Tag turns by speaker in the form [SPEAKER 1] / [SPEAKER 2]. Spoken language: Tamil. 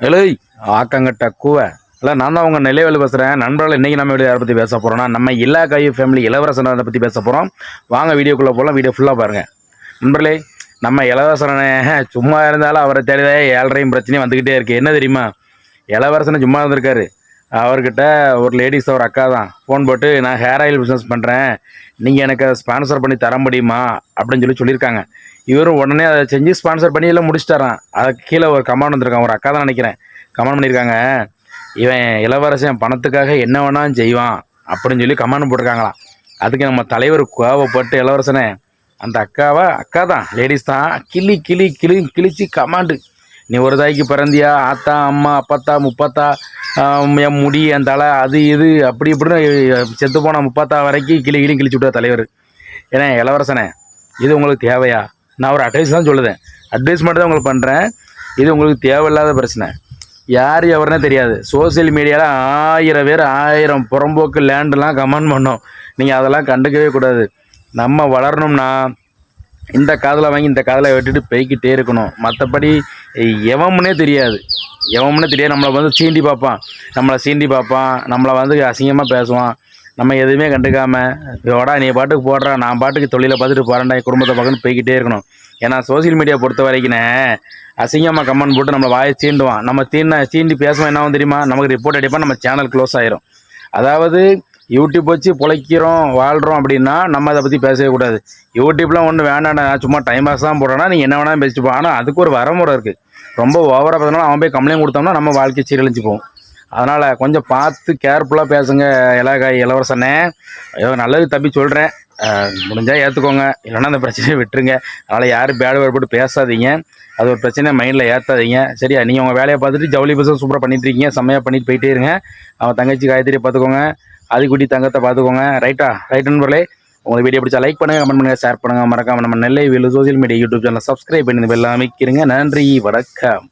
[SPEAKER 1] ஏலே ஆக்கங்கட்ட கூவ. இல்லை நான் தான் உங்கள் நிலைவேலு பேசுகிறேன் நண்பர்கள் இன்றைக்கி நம்ம வீடியோ யாரை பற்றி பேச போகிறோம்னா நம்ம எல்லா காய் ஃபேமிலி இளவரசனை பற்றி பேச போகிறோம் வாங்க வீடியோக்குள்ளே போகலாம் வீடியோ ஃபுல்லாக பாருங்கள் நண்பர்களே நம்ம இளவரசனை சும்மா இருந்தாலும் அவரை தேடிதே ஏழரையும் பிரச்சனையும் வந்துக்கிட்டே இருக்குது என்ன தெரியுமா? இளவரசனை சும்மா இருந்திருக்காரு. அவர்கிட்ட ஒரு லேடிஸ் ஒரு அக்கா தான் ஃபோன் போட்டு நான் ஹேர் ஆயில் பிஸ்னஸ் பண்ணுறேன் நீங்கள் எனக்கு அதை ஸ்பான்சர் பண்ணி தர முடியுமா? அப்படின்னு சொல்லி சொல்லியிருக்காங்க. இவரும் உடனே அதை செஞ்சு ஸ்பான்சர் பண்ணி எல்லாம் முடிச்சுட்டாரான் அதுக்கு கீழே ஒரு கமெண்ட் வந்திருக்கான் ஒரு அக்கா தான் நினைக்கிறேன். கமெண்ட் பண்ணியிருக்காங்க. இவன் இளவரசன் பணத்துக்காக என்ன வேணாலும் செய்வான். அப்படின்னு சொல்லி கமெண்ட் போட்டிருக்காங்களாம். அதுக்கு நம்ம தலைவர் கோவப்பட்டு இளவரசனே அந்த அக்காவா? அக்கா தான் லேடிஸ் தான். கிளி கிளி கிளி கிழிச்சு கமாண்டு நீ ஒரு தாய்க்கு பிறந்தியா? ஆத்தா அம்மா அப்பத்தா முப்பத்தா? என் முடி என் தலை அது இது அப்படி இப்படின்னு செத்து போன முப்பத்தா வரைக்கும் கிளி கிளி கிழிச்சு விட்டா தலைவர். ஏன்னா இளவரசனே இது உங்களுக்கு தேவையா? நான் ஒரு அட்வைஸ் தான் சொல்லுதேன். அட்வைஸ் மட்டும் தான் உங்களுக்கு பண்ணுறேன் இது உங்களுக்கு தேவையில்லாத பிரச்சனை. யார் எவருனே தெரியாது. சோஷியல் மீடியாவில் ஆயிரம் பேர் ஆயிரம் புறம்போக்கு லேண்டெலாம் கமெண்ட் பண்ணோம். நீங்கள் அதெல்லாம் கண்டுக்கவே கூடாது. நம்ம வளரணும்னா இந்த காதில் வாங்கி இந்த காதில் விட்டுட்டு போய்க்கிட்டே இருக்கணும். மற்றபடி எவமுனே தெரியாது. எவமுன்னே தெரியாது. நம்மளை வந்து சீண்டி பார்ப்பான். நம்மளை சீண்டி பார்ப்பான். நம்மளை வந்து அசிங்கமாக பேசுவான். நம்ம எதுவுமே கண்டுக்காமல் ஓடா நீ பாட்டுக்கு போடுறா. நான் பாட்டுக்கு தொழிலை பார்த்துட்டு போகிறேன்டா என் குடும்பத்தை பக்கம்னு போய்கிட்டே இருக்கணும். ஏன்னா சோஷியல் மீடியா பொறுத்த வரைக்குனே அசிங்கமாக கமெண்ட் போட்டு நம்மளை வாயை சீண்டுவான். நம்ம தீண்ட சீண்டி பேசுவோம். என்ன தெரியுமா? நமக்கு ரிப்போர்ட் அடிப்பா நம்ம சேனல் க்ளோஸ் ஆயிரும். அதாவது யூடியூப் வச்சு பிழைக்கிறோம் வாழ்கிறோம் அப்படின்னா நம்ம அதை பற்றி பேசவே கூடாது. யூடியூப்லாம் ஒன்றும் வேண்டாம் நான் சும்மா டைம் பாஸ் தான் போடுறேன்னா நீங்கள் என்ன வேணாலும் பேசிட்டு போ. ஆனால் அதுக்கு ஒரு வரமுறை இருக்குது ரொம்ப ஓவராக பார்த்தோம்னா அவன் போய் கம்ப்ளைண்ட் கொடுத்தோம்னா நம்ம வாழ்க்கை சீரழிஞ்சு போகும் அதனால் கொஞ்சம் பார்த்து கேர்ஃபுல்லாக பேசுங்க இலகாய் இளவரசனே. ஏதோ நல்லது தப்பி சொல்கிறேன் முடிஞ்சால் ஏற்றுக்கோங்க இல்லைன்னா அந்த பிரச்சனையை விட்டுருங்க. அதனால் யாரும் பேடு வேறுபட்டு பேசாதீங்க. அது ஒரு பிரச்சனை மைண்டில் ஏற்றாதீங்க சரியா? நீங்கள் உங்கள் வேலையை பார்த்துட்டு ஜவுளி பிசம் சூப்பராக பண்ணிட்டு செம்மையாக பண்ணிட்டு போயிட்டே இருங்க. அவன் தங்கச்சி காயத்திரியை பார்த்துக்கோங்க. ஆதிக்குட்டி தங்கத்தை பார்த்துக்கோங்க. ரைட்டா ரைட் நண்பர்களே உங்களுக்கு வீடியோ பிடிச்சா லைக் பண்ணுங்கள் கமெண்ட் பண்ணுங்கள் ஷேர் பண்ணுங்கள் மறக்காம நம்ம Nellai Velu social media YouTube channel subscribe பண்ணி எல்லாம் அமைக்கிறீங்க. நன்றி வணக்கம்.